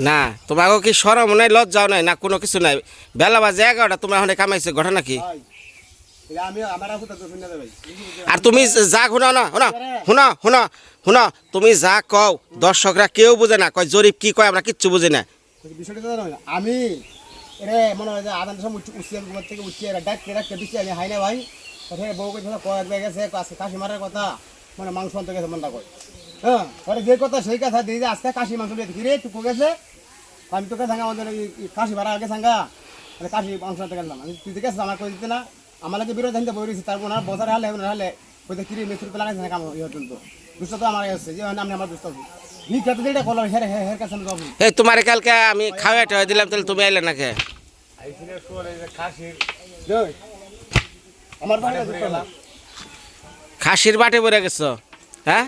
না তোমাকে কি সরম নাই লজ্জাও নাই না কোনো কিছু নাই? বেলা বাজে এগারোটা তোমরা ওখানে কামাইছে ঘটনা কি? আর তুমি যা শুনা না শুনো শুনো শুনো শুনো তুমি যা কও দর্শকরা কেউ বুঝে না কয় জরিপ কি কয় আমরা কিচ্ছু বুঝি না। আমি রে মনে হয় যে আদান সময় থেকে উঠছি ডাক ডাকতে দিচ্ছি আমি হাই না ভাই? কথা বউকে ধরো কয়েক জায়গায় গেছে আজকে কাশি মারার কথা মানে মাংস আনতে গেছে মনটা কয় হ্যাঁ পরে যে কথা সেই কথা দিয়ে যে আজকে কাশি মাংস দিয়ে কি রে টুকু গেছে? আমি তোকে সাঙ্গা আমাদের কাশি মারা আগে সাঙ্গা মানে কাশি মাংস আনতে গেলাম আমি। তুই গেছিস আমার করে দিতে না? আমাকে বিরোধ জানতে বই রয়েছে তারপর ওনার বছর হালে হালে। ওইটা কিরে মিস্ত্রি তো লাগাইছে না কাম ইয়ে কিন্তু দুষ্ট তো আমার কাছে যে আমি আমার দুষ্ট আছি নি কত যেটা করলাম হের হের কাছে আমি যাব। এই তোমার কালকে আমি খাওয়া দিলাম তাহলে তুমি আইলে না কে? জয় আমার বাড়ি খাসির বাটে পড়ে গেছো হ্যাঁ?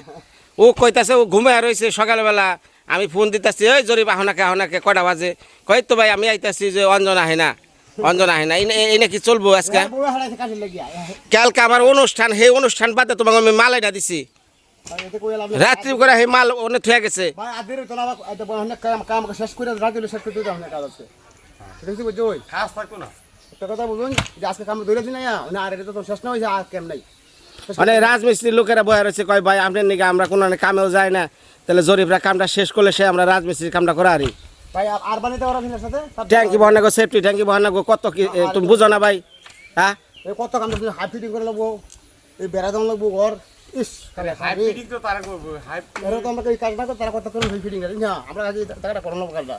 ও কইতাছে ও ঘুমে রয়েছে সকালবেলা। আমি ফোন দিতেছি ওই জরিপ আহনাকে আহনাকে কটা বাজে? কই তো ভাই আমি আইতাছি যে অঞ্জন আহে না অঞ্জন আহে না। এই- নাকি চলবো আজকে? কালকে আমার অনুষ্ঠান সেই অনুষ্ঠান বাদে তোমাকে আমি মালাই না দিছি। রাত্রি করে সেই মাল অনেক থুয়ে গেছে। ভাই আদের তো না এটা বহনে কাম কাম শেষ করে রাতে শেষ করে কাজ আছে। একটা কথা বলুন যে আজকে কাম ধরে দিন না না আর এটা তো শেষ না হয়েছে আর কেম নাই। মানে রাজমিস্ত্রির লোকেরা বয়ে রয়েছে কয় ভাই আপনার নাকি আমরা কোনো কামেও যাই না। তাহলে জরিপরা কামটা শেষ করলে সে আমরা রাজমিস্ত্রির কামটা করা আরি ভাই আর- বানিতে পারো আপনার সাথে? ট্যাঙ্কি বহনা গো সেফটি ট্যাঙ্কি বহনা গো কত কি তুমি বুঝো না ভাই হ্যাঁ? এই কত কাম করতে হাই ফিটিং করে লাগবো এই বেড়া দাম লাগবো ঘর ইস হাই হাই ফিটিং তো তারা করব হাই এরা তো আমরা এই কাজ না করে তারা কথা করে ফিটিং করে? না আমরা আগে টাকাটা করানো কাজটা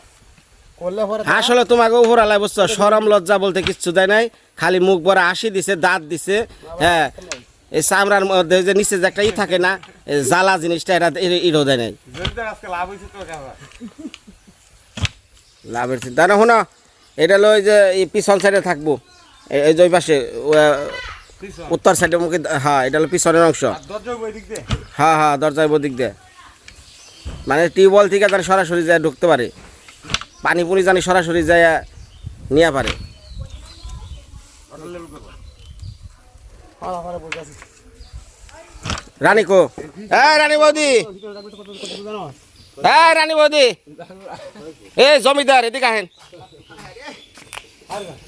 আসলে তোমাকে উপরালায় বুঝছ সরম লজ্জা বলতে কিচ্ছু দেয় নাই। খালি মুখ ভরা হাসি দিছে দাঁত দিছে হ্যাঁ। এই চামড়ার মধ্যে যে নিচে যে একটা ই থাকে না জ্বালা জিনিসটা এটা ইরো দেয় নাই। লাভের চিন্তা না শোনো এটা হলো ওই যে পিছন সাইডে থাকব। এই এই যে পাশে উত্তর সাইডে মুখে হ্যাঁ এটা হলো পিছনের অংশ। হ্যাঁ হ্যাঁ দরজায় বদিক দিয়ে। মানে টিউবওয়েল থেকে যেন সরাসরি যায় ঢুকতে পারে। পানি পুনি জানি সরাসরি যায় নিয়ে পারে। হ্যাঁ হ্যাঁ রানী কো? হ্যাঁ রানী বৌদি। হ্যাঁ রানী বৌদি। এ জমিদার এদিকে আহেন।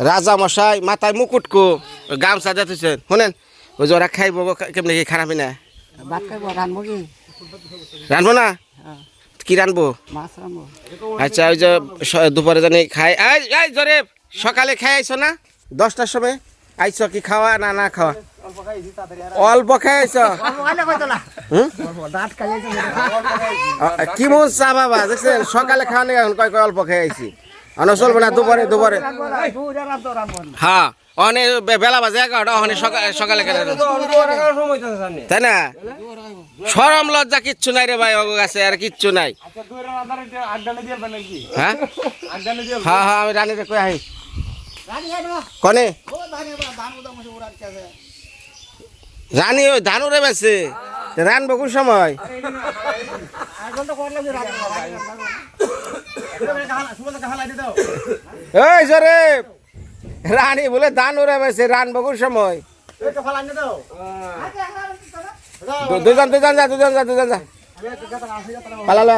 রাজা মশাই মাথায় মুকুট কো। গামছা দিতেছেন শুনেন ওই যে ওরা খাইব কেমনি খারাপই না? রানবো না? কি রানবো আচ্ছা ওই যে দুপুরে জানি খাই। আই জরে সকালে খাই আইছো না? দশটার সময়? আইছো কি খাওয়া না না খাওয়া? অল্প খাই আইছো কি মন চা বাবা দেখছেন? সকালে খাওয়া নেই এখন কয় কয় অল্প খাই আইছি? অন চলবে না দুপুরে দুপুরে হ্যাঁ অনেক বেলা বাজে এগারোটা ওখানে সকালে তাই না? সরম লজ্জা কিচ্ছু নাই রে ভাই ওগো কাছে আর কিচ্ছু নাই। হ্যাঁ হ্যাঁ হ্যাঁ আমি রানীরে কই আহি। কনে? রানী ওই ধানুরে বেছে। রানবো কোন সময়? ওই জরে রানী বলে ধানুরে বেছে রানবো কোন সময়। দুজন দুজন যা দুজন যা দুজন যা। পালালে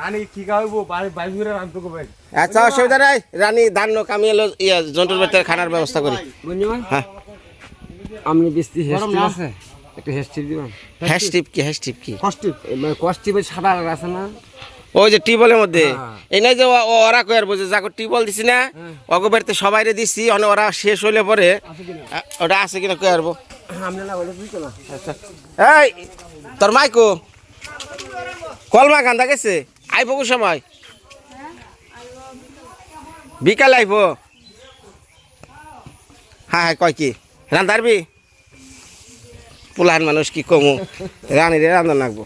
রানী কি খাওয়াবো কবে আচ্ছা অসুবিধা নাই। রানী ধান কামিয়ে এলো ইয়া জন্তুর ভেতরে খানার ব্যবস্থা করি। হ্যাঁ। আপনি বৃষ্টি হেস্টি আছে? একটু হেস্টি দিবেন। হ্যাশ টিপ কি হ্যাশ টিপ কি এই মানে সাদা আছে না? ওই যে টিবলের মধ্যে। হ্যাঁ। এই নাই যে ওরা কয়ার বুঝে যাকে টিবল দিছি না অগো বাড়িতে সবাইরে দিছি অনে ওরা শেষ হইলে পরে ওটা আছে কিনা কয়ার আপনি না বলে বুঝতো না। এই তোর মাইকো কলমা কান্দা গেছে? আইব কোন সময়? বিকাল আইব। হ্যাঁ হ্যাঁ কয় কি? রান্ধারবি? পুলান মানুষ কি কমু? রানি রে রান্ধা নাকবো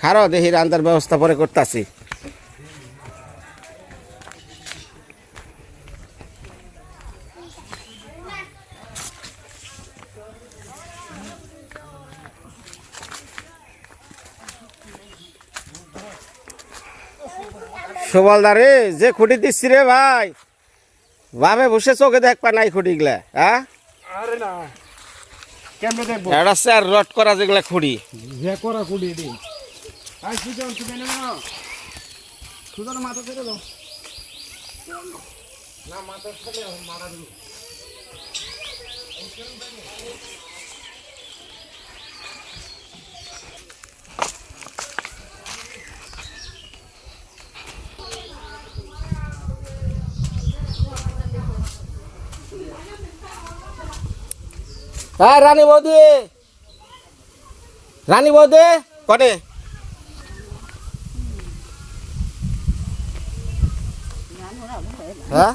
খারো দেখি রান্ধার ব্যবস্থা পরে করতেছি। সুবলদারে যে খুঁটি দিচ্ছি রে ভাই ভাবে বসে চোখে দেখবা নাই খুঁটিগুলা হ্যাঁ আরে না কেমনে দেখব? এটা স্যার রড করা যেগুলা খুঁড়ি যে করা দি আই সুজন তুমি নেবে না সুজন মাথা ছেড়ে দাও। হ্যাঁ রানী বৌদি। রানী বৌদি কনে হ্যাঁ?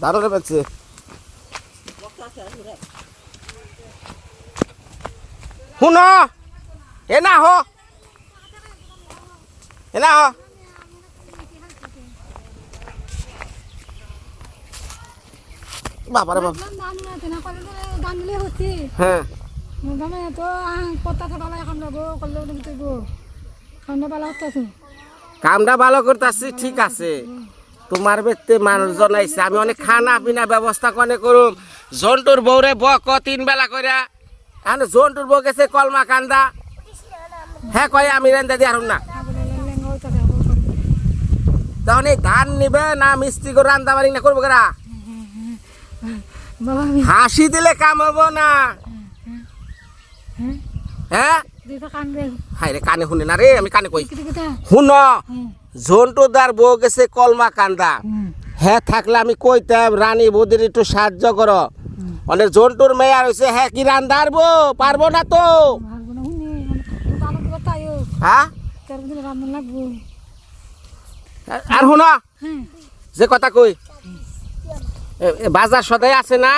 দারুণ পাচ্ছে। শুন! এ না হ! এ না হ! বাবারে বাবা। হ্যাঁ। কামটা ভালো করতেছি ঠিক আছে। তোমার বেতে মানুষজন আইছে। আমি অনেক খানা পিনা ব্যবস্থা কনে করুম। জন্তুর বউরে বক তিন বেলা কইরা। এখন জন্তুর বউ গেছে কলমা কান্দা হ্যাঁ কয় আমি রেন্দা দিয়ে আরুম না। তখন এই ধান নিবে না মিস্ত্রি করে রান্দা বাড়ি না করব কেরা? হাসি দিলে কাম হব না। হ্যাঁ? হাই রে কানে শুনে না রে আমি কানে কই? শুন। জন্তুদার বউ গেছে কলমা কান্দা। হ্যাঁ থাকলে আমি কইতাম রানী বৌদির একটু সাহায্য করো। অনেক জন্তুর মেয়ে আর হয়েছে হ্যাঁ কি রান্ধারবো পারব না তো? হ্যাঁ? আর শুন হ্যাঁ। যে কথা কই বাজার সদাই আছে না?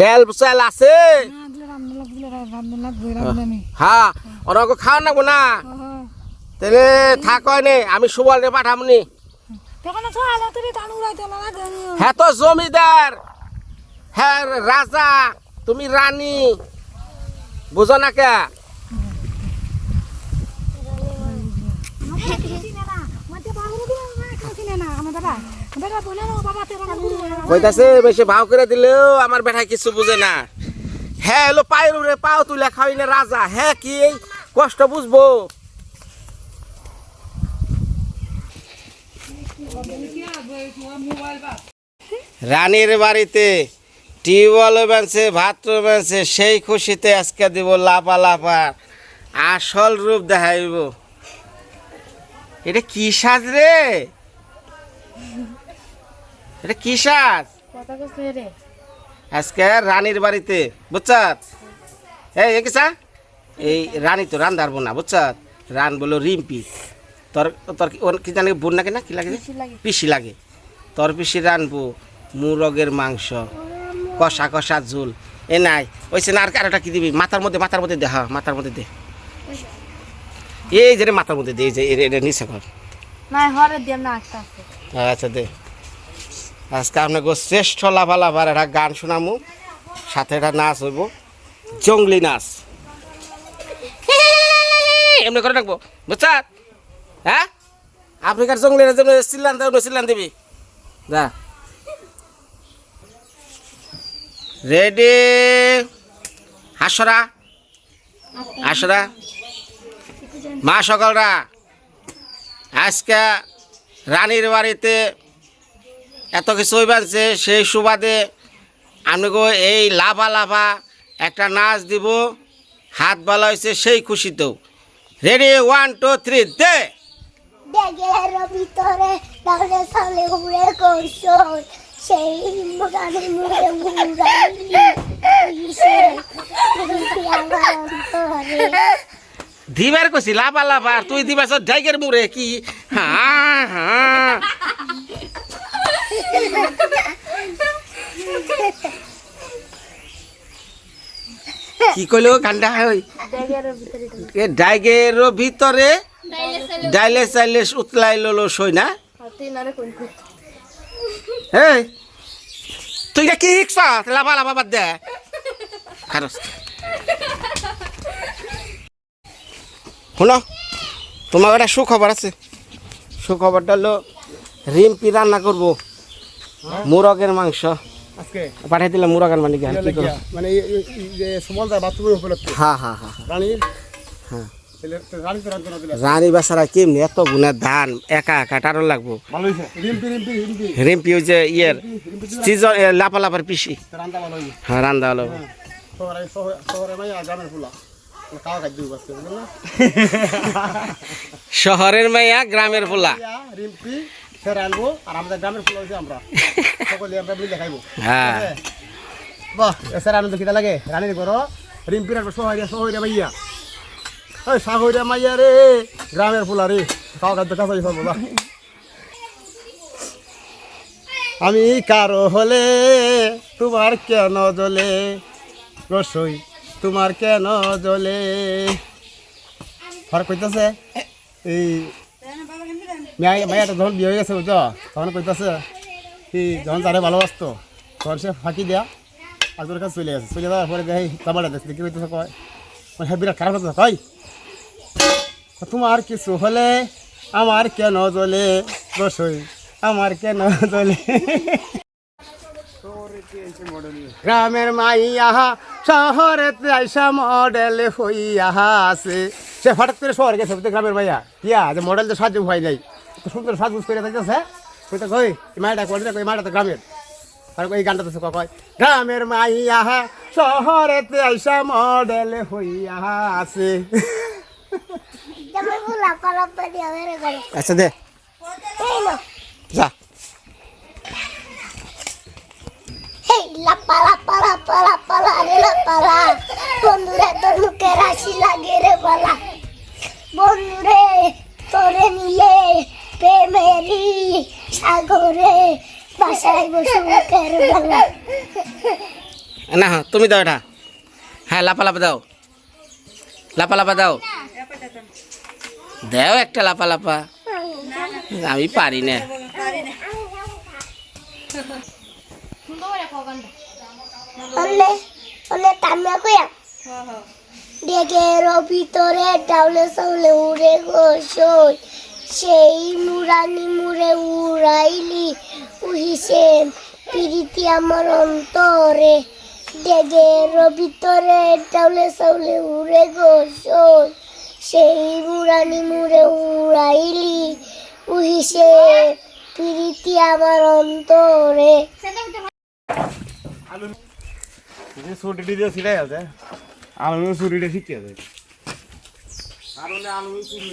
ডেল চাল আছে? হ্যাঁ ওরা খাওয়া নাবো না? তাহলে থাক নে আমি সুবল রে পাঠামনি। হ্যাঁ তো জমিদার হ্যাঁ রাজা তুমি রানী বুঝো না কে? কইতাছে বেশি ভাও করে দিলেও আমার বেটা কিছু বুঝে না। হ্যাঁ এলো পায়ের উপরে পাও তুলে খাওয়াই না রাজা। হ্যাঁ কি কষ্ট বুঝব? রানীর বাড়িতে টিউবওয়েল বেঁচে ভাত বেঁচে সেই খুশিতে আজকে দিব লাপা লাপা আসল রূপ দেখাইব। এটা কি সাজ রে? এটা কি সাজ? আজকে রানীর বাড়িতে বুঝছত? এই এই রানী তো রান ধারবো না বুঝছত? রান বলো রিম্পি। তোর তোর কি- জানি বোন নাকি না? কি লাগে? পিসি লাগে। তোর পিসি রানবো মুরগের মাংস কষা কষা ঝোল। এ নাই ওইসে না আর কি দিবি? মাথার মধ্যে মাথার মধ্যে দে হ্যাঁ মাথার মধ্যে দে। এই যে মাথার মধ্যে দে এই যে এটা নিচে আস্তে আচ্ছা দে। আজকে আপনাকে শ্রেষ্ঠ লাভালাভার একটা গান শোনামু। সাথে একটা নাচ হইব। জঙ্গলি নাচ। এমনি করে রাখব বুঝছাত হ্যাঁ? আফ্রিকার জঙ্গলিরা যেমন চিল্লান দেবে চিল্লান দিবি। যা। রেডি। হাসরা। হাসরা। মা সকলরা, আজকে রানীর বাড়িতে এত কিছু হইবাছে সেই সুবাদে আমি গো এই লাভা লাভা একটা নাচ দিব। হাত বালা হয়েছে সেই খুশিতেও। রেডি ওয়ান টু থ্রি দে! ড্যাগের ভিতরে তাহলে সালে ঘুরে করছ। সেই গানের অন্তরে দিবার কছি লাভা লাভা আর তুই দিবাস জায়গার মুড়ে কি? হ্যাঁ হ্যাঁ কি কইলো ওই এ ডাইগের ভিতরে ডাইলে চাইলে উতলাই ললো সই না? এই তুই কি শিখছ লাভা লাভা বাদ দে। খারস। শুনো তোমার একটা সুখবর আছে। সুখবরটা হলো রিম্পি রান্না করব। মুরগের মাংস। আজকে? পাঠাই দিলাম মুরাগান মানে কি করো মানে যে বাথরুমের উপলক্ষে হ্যাঁ হ্যাঁ হ্যাঁ হ্যাঁ। রানীর? হ্যাঁ। রানী বেচারা কেমনি এত গুণের ধান একা একা টারো লাগবো। ভালো রিম্পি রিম্পি রিম্পি। রিম্পি ওই যে ইয়ের সিজন লাপা লাপার পিসি। হ্যাঁ রান্দা হলো শহরে শহরে শহরে মাইয়া গ্রামের ফুলা। শহরের পোলা রিম্পি রানবো আর আমাদের গ্রামের ফুলা হচ্ছে আমরা। সকলে আমরা মিলে খাইবো। হ্যাঁ। বাহ এসে আনন্দ কিতা লাগে। রানীর ঘর রিম্পির একটা সহাইয়া সহাইয়া মাইয়া। ওই সাহইয়া মাইয়া রে। গ্রামের ফুলা রে খাদ্য কাছে সব বলা আমি কারও হলে তোমার কেন জ্বলে? রসই, তোমার কেন জ্বলে? ফার কইতাছে, এই মাইয়াটা যখন বিয়ে হয়ে গেছে, বুঝছ? তখন কইতাছে, কি যখন যারে ভালোবাসতো, তখন সে ফাঁকি দেয়া আর তোর কাছে চলে গেছে। চলে যাওয়ার পরে দেখি কাবাটা দেখছে দেখি কইতেছে কয়? হ্যাঁ বিরাট খারাপ কয়? তোমার কিছু হলে আমার কেন জ্বলে রসই? আমার কেন জ্বলে? গ্রামের মাইয়া শহরেতে আইসা মডেল হইয়া আছে। সে হঠাৎ করে শহরে গেছে গ্রামের মাইয়া? ইয়া যে মডেল তো সাহায্য হয় নাই। সুন্দর সাজগুজ করে কইতে কই মাইটা কই মাইটা তো গ্রামের। আর ওই গানটা তো কয় গ্রামের মাইয়া শহরেতে আইসা মডেল হইয়া আছে। আচ্ছা দে। এই যা। হেই লাপা লাপা লাপা লাপা রে লাপা বন্ধুরে তোর মুখে রাশি লাগে রে বন্ধুরে তোরে নিয়ে প্রেমেরি সাগরে বাসায় বসে না হ্যাঁ তুমি দাও এটা। হ্যাঁ লাপা লাপা দাও। লাপা লাপা দাও। দেও একটা লাপা লাপা আমি পারি না। ভিতরে ডাউলে সাউলে উড়ে গোসই সেই মুরানি মুড়ে উড়াইলি। উহিসেন পিরিতি আমার অন্তরে ডেগের ভিতরে ডাউলে সাউলে উড়ে গোসই সেই মুরানি মুড়ে উড়াইলি উহিসে পিরিতি আমার অন্তরে যে দিয়ে ছিটাই আছে। আলু ছুটিটা শিখতে আছে। আলু আলু ছুটি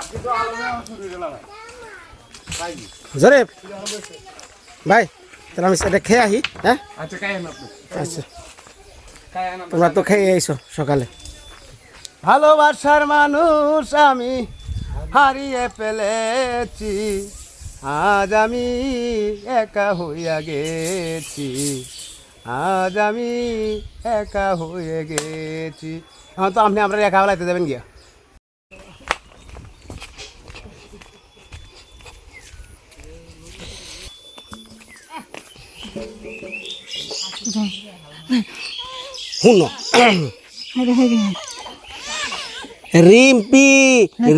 দেখি আপনি তো আলু ছুটি দিলাম জরে ভাই তাহলে আমি সেটা খেয়ে আহি হ্যাঁ? আচ্ছা আচ্ছা। তোমরা তো খেয়ে আইছো সকালে। ভালোবাসার মানুষ আমি হারিয়ে ফেলেছি। আজ আমি একা হইয়া গেছি। আজ আমি একা হয়ে গেছি। এখন তো আপনি আমরা একা বেলাইতে যাবেন গিয়া? শুনো। রিম্পি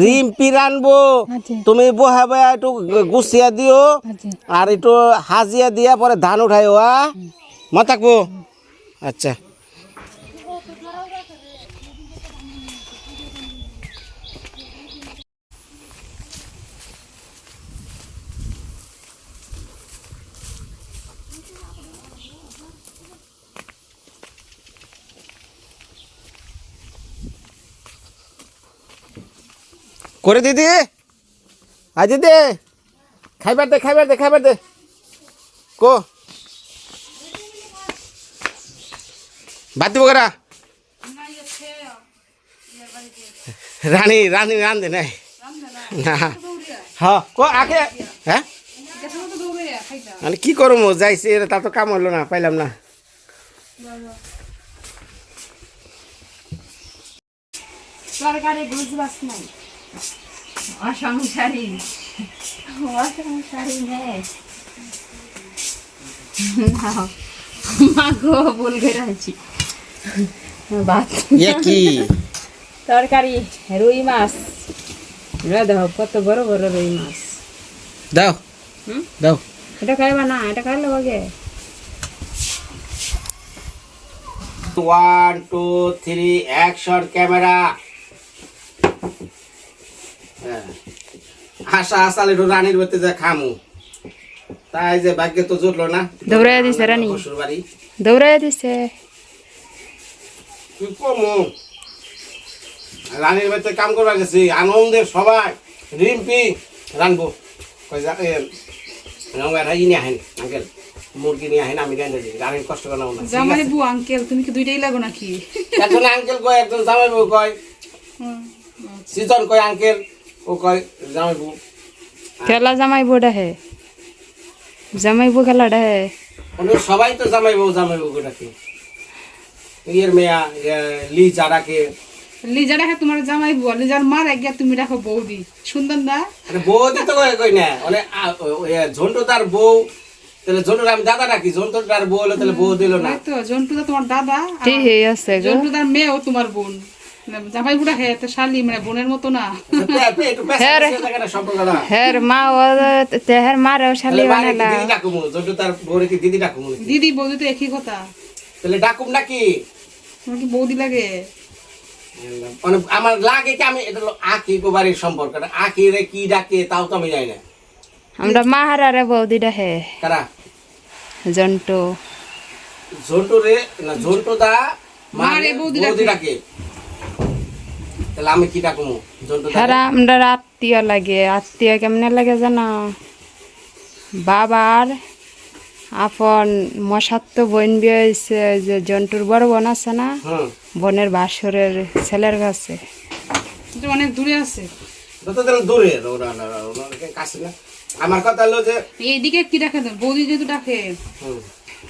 রিম্পি রানবো। আচ্ছা। তুমি বহা বয়া একটু গুছিয়া দিও। আচ্ছা। আর একটু হাজিয়া দিয়া পরে ধান উঠাইও আ? মত থাকব আচ্ছা। করে দিদি। আজ দিদি। খাইবার দে খাইবার দে খাইবার দে। কো। ভাত দিব করা রানী রানী রান দে নাই। না। হ্যাঁ কো, আগে। হ্যাঁ? মানে কি করব যাইছি তা তো কাম হলো না, পাইলাম না। সরকারি বুঝবাস নাই। অসংসারী। অসংসারী মেয়ে। মা গো ভুল করে আছি। ভাত ইয়ে কি? তরকারি রুই মাছ। দেখো কত বড় বড় রুই মাছ। দাও। দাও। এটা খাইবা না এটা খাইলে আগে one two three action camera. আশা আসালে একটু রানীর বাড়িতে যা খামু। তাই যে ভাগ্যে তো জুটলো না। দৌড়াইয়া দিছে রানী। শ্বশুর বাড়ি। দৌড়াই দিছে। কি কমু? রানীর বাড়িতে কাম করা গেছি। আনন্দের সবাই। রিম্পি রানবো। কই নিয়ে আহেন আঙ্কেল মুরগি নিয়ে আহেন আমি রান্ধে দিই। রানীর কষ্ট করে নাও না। জামাই বউ আঙ্কেল তুমি কি দুইটাই লাগো নাকি? একজন আঙ্কেল কয় একজন জামাই বউ কয়। সিজন কয় আঙ্কেল ও কয় জামাই বউ খেলা জামাই বউটা হে জামাই বউ খেলাটা হে ওদের সবাই তো জামাই বউ জামাই বউ ডাকে। ইয়ের মেয়া লিজা ডাকে লিজা রাখে তোমার জামাই বউ লিজার মার একগিয়া তুমি রাখো বৌদি। সুন্দর না? দিতে কয় কই না মানে ঝন্টু তার বউ। তাহলে ঝন্টুর আমি দাদা ডাকি ঝন্টু তার বউ হলো তাহলে বউ দিল না। তো জন্টুদা তোমার দাদা ঠিক আছে গো। জন্টুদার মেয়েও তোমার বোন। জামাই বুড়া হে তো শালি মানে বোনের মতো না। একটু পেছাল থাকে না সম্পর্কটা হের মা ও শালি বানালা দিদি তার বউরে কি দিদি ডাকুম দিদি বৌদি তো একই কথা। তাহলে ডাকুম নাকি? তোমার কি বৌদি লাগে? মানে আমার লাগে কি আমি এটা আকি আকি রে কি ডাকে তাও তো আমি জানি না। আমরা মাহারারে বৌদিটা হে। কারা? জন্টু। ঝন্টু রে না ঝন্টু দা মা রে মারে বৌদি বৌদি ডাকে। তাহলে আমি কি ডাকুম? ঝন্টু আমরা আত্মীয় লাগে। আত্মীয় কেমনে লাগে জানো? বাবার আপন মশাত্ম বোন বিয়ে হয়েছে যে জন্টুর বড় বোন আছে না? বোনের বাসরের ছেলের কাছে। অনেক দূরে আছে। দূরে কাছে না। আমার কথা হলো যে এইদিকে কি ডাকে তো? বৌদি যেহেতু ডাকে।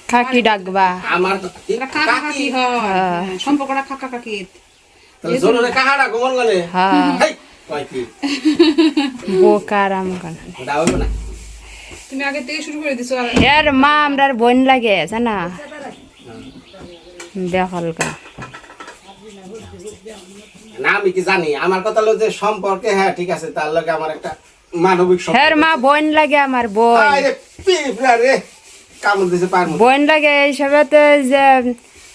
কাকি ডাকবা। আমার তো- কাকা কাকি কাকি? হয়। সম্পর্কটা কাকা কাকি তাহলে গলে? হ্যাঁ। কয় কি? বোকার আমকান ওটা হইব না? তুমি আগে থেকে শুরু করে দিছো আর মা আমরার বোন লাগে জানা? বেহল গা। না আমি কি জানি আমার কথা হলো যে সম্পর্কে হ্যাঁ ঠিক আছে তার লগে আমার একটা মানবিক সম্পর্ক হের মা বোন লাগে আমার বোন। আরে পিঁপড়া রে কামড় দিছে পার বোন লাগে এইসবে তো যে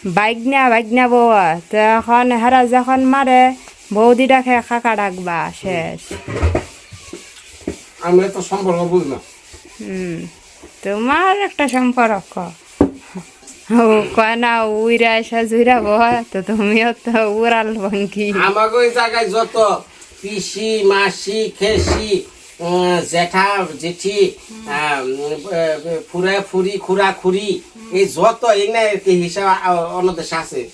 বাইকনা বাইকনা বউয়া তো এখন হেরা যখন মারে বৌদি ডাকে কাকা ডাকবা শেষ। আমরা তো সম্পর্ক বুঝ হুম তোমার একটা সম্পর্ক ও উইরা এসে জুইরা বয় তো তুমিও তো উড়াল ভঙ্গি আমাকে ওই জায়গায় যত পিসি মাসি খেসি জেঠা জেঠি ফুরা ফুরি খুরা খুরি এই যত কি হিসাব অন্য দেশে আছে।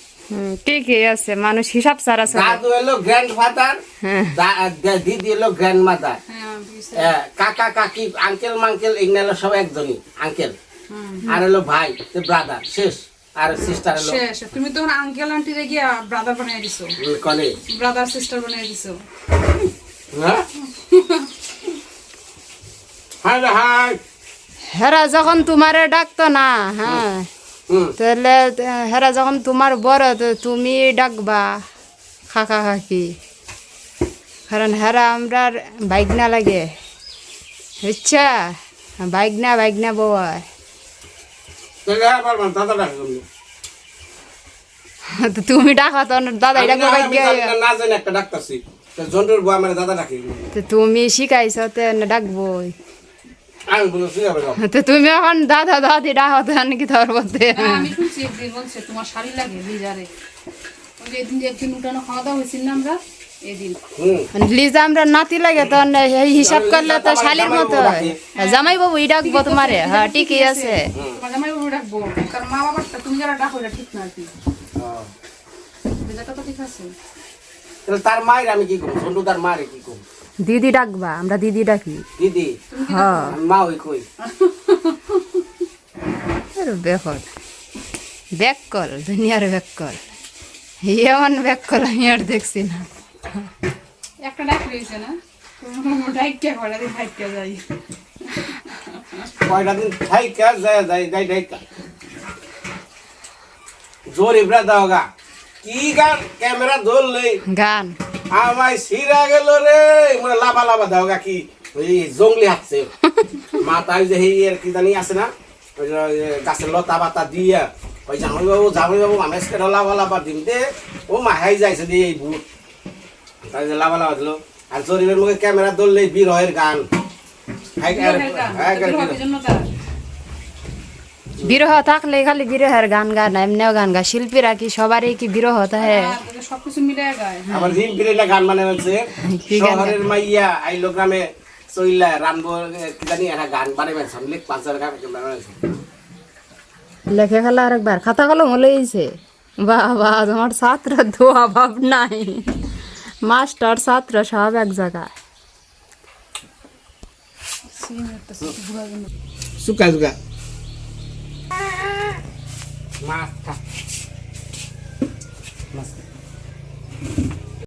মানুষ হিসাব ছাড়া দাদু এলো গ্র্যান্ড ফাদার হ্যাঁ দিদি এলো গ্র্যান্ড মাদার হ্যাঁ কাকা কাকি আঙ্কেল মাঙ্কেল এগুলো হলো সব একজনই আঙ্কেল আর হলো ভাই ব্রাদার শেষ। আর সিস্টার হলো শেষ। তুমি তখন আঙ্কেল আন্টি রে গিয়া ব্রাদার বানিয়ে দিছো। কলে। ব্রাদার সিস্টার বানিয়ে দিছো। হ্যাঁ? High high. হেরা যখন তোমারে ডাকতো না হ্যাঁ তাহলে হেরা যখন তোমার বড় তো তুমি ডাকবা কাকা খাকি কারণ হেরা আমরা বাইকনা লাগে বুঝছা? বাইকনা বাইকনা বউয় তাহলে আর পারবেন তুমি। তো তুমি ডাকা তো দাদা আমি না- বাইক না, না জানি একটা ডাক্তারছি জন্টুর বউ আমার দাদা ডাকে। তো তুমি শিখাইছ তো ডাকবই। তো তুমি এখন দাদা দাদি ডাকা নাকি তোর বলতে আমি শুনছি একদিন বলছে তোমার শাড়ি লাগে লিজারে। ওই যে একদিন একদিন উঠানো খাওয়া দাওয়া হয়েছিল না আমরা লিজা আমরা নাতি লাগে তো এই হিসাব করলে তো শালির মতো জামাই বাবু ই ডাকবো তোমারে। হ্যাঁ ঠিকই আছে। জামাই বাবু ডাকবো। কারণ মা বাবারটা তুমি যারা ডাকো এটা ঠিক না আর কি। লিজাটা তো ঠিক আছে? তার মায়ের আমি কি করব? তার মারে কি করব? দিদি ডাকবা আমরা দিদি ডাকি। দিদি? হ্যাঁ। মা ওই কই? বেকল বেকল দুনিয়ার বেকল এমন বেকল আমি আর দেখছি না। একটা ডাক রয়েছে না? কয়টা দিন যাই। কয়টা দিন থাইকা যায় থাইকা জোর ইবরা দাওগা কি গান? ক্যামেরা ধরলে। গান। আমায় সিরা গেল রে। মানে লাভা লাভা দাওগা কি? ওই জঙ্গলি হাঁটছে। মাথায় যে এই এর কি জানি আছে না? ওই গাছের লতা পাতা দিয়ে। ওই জামাই বাবু জামাই বাবু আমি আজকে লাভা লাভা দিন দে। ও মাহাই যাইছে দিয়ে এই ভূত তাই যে লাভা লাভা দিল। আর জরিবের মুখে ক্যামেরা ধরলে বিরহের গান। হ্যাঁ, বিরহের গান, হ্যাঁ, বিরহ থাকলে খালি বিরহের গান গান এমনিও গান গা শিল্পীরা কি সবারই কি বিরহ থাকে? আর সবকিছু মিলে গায় হ্যাঁ। আমার পিরিয়ডে গান মানে হচ্ছে শহরের মাইয়া আইলো গ্রামে চইলা রানবো কি জানি একটা গান বানাই বানছে লিখ পাঁচের গান লেখে খেলা আরেকবার খাতা কলম লইছে বাবা তোমার ছাত্র ধোয়া ভাব নাই। মাস্টার ছাত্র সব এক জায়গায়। সুকা সুকা। Mata. Mata.